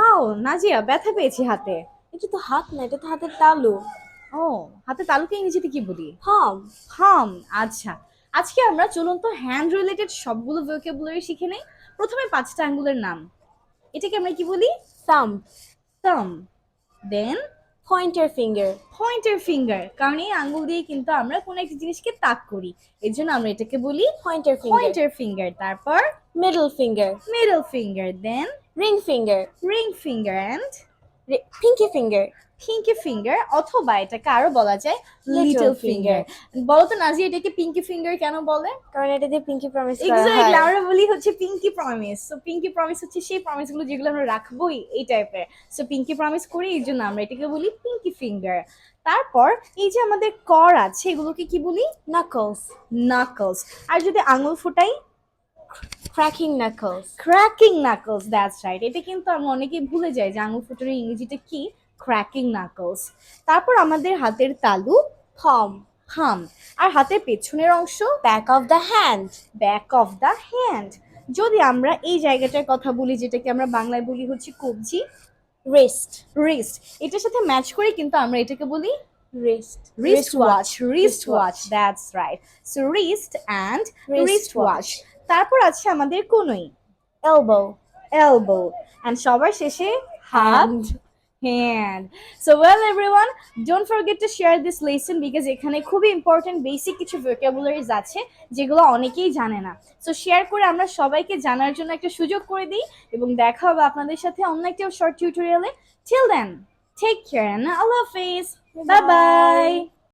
আও নাজিয়া ব্যথা পেয়েছি হাতে। এটা তো হাত না এটা তো হাতের তালু। ও হাতে তালুকে ইংরেজিতে কি বলি? হাম হাম আচ্ছা। আজকে আমরা চলন্ত হ্যান্ড রিলেটেড সবগুলো ভোকাবুলারি শিখে নেই। প্রথমে পাঁচটা আঙ্গুলের নাম। এটাকে আমরা কি বলি? থাম থাম then pointer finger pointer finger কারণ এই আঙ্গুল দিয়ে কিন্তু আমরা কোনো একটা জিনিসকে তাক করি। এর জন্য আমরা এটাকে বলি পয়েন্টার ফিঙ্গার পয়েন্টার ফিঙ্গার তারপর middle finger middle finger then ring finger ring finger and pinky finger pinky finger অথবা এটাকে আরও বলা যায় Little লিটল. ফিঙ্গার বলো তো নাজি এটাকে পিঙ্কি ফিঙ্গার কেন বলে? কারণ এটা দিয়ে পিঙ্কি প্রমিস এক্স্যাক্টলি আমরা বলি হচ্ছে pinky promise so pinky promise হচ্ছে সেই প্রমিসগুলো যেগুলো আমরা রাখবোই এই টাইপের সো পিঙ্কি প্রমিস করি এই জন্য আমরা এটাকে বলি পিঙ্কি ফিঙ্গার তারপর এই যে আমাদের কর আছে এগুলোকে কি বলি? নাকলস নাকলস আর যদি আঙুল ফুটাই cracking knuckles cracking knuckles that's right এটা কিন্তু আমরা অনেকেই ভুলে যাই যে আঙুল ফুটানোর ইংরেজিটা কি? ক্র্যাকিং নাকলস তারপর আমাদের হাতের তালু থাম হাম আর হাতের পেছনের অংশ back of the hand back of the hand যদি আমরা এই জায়গাটার কথা বলি যেটাকে আমরা বাংলায় বলি হচ্ছে কবজি রিস্ট রিস্ট এটার সাথে ম্যাচ করে কিন্তু আমরা এটাকে বলি wrist wrist watch wrist watch that's right so wrist and Wrist wrist watch তারপর আছে আমাদের কোনই। Elbow elbow. And সবার শেষে হাত। Hand. hand. So well everyone don't forget to share this lesson because এখানে খুবই ইম্পর্টেন্ট বেসিক কিছু vocabularies আছে যেগুলো অনেকেই জানে না। সো শেয়ার করে আমরা সবাইকে জানার জন্য একটা সুযোগ করে দিই এবং দেখা হবে আপনাদের সাথে অন্য একটা শর্ট টিউটোরিয়ালে till then take care and আল্লাহ হাফেজ বাই বাই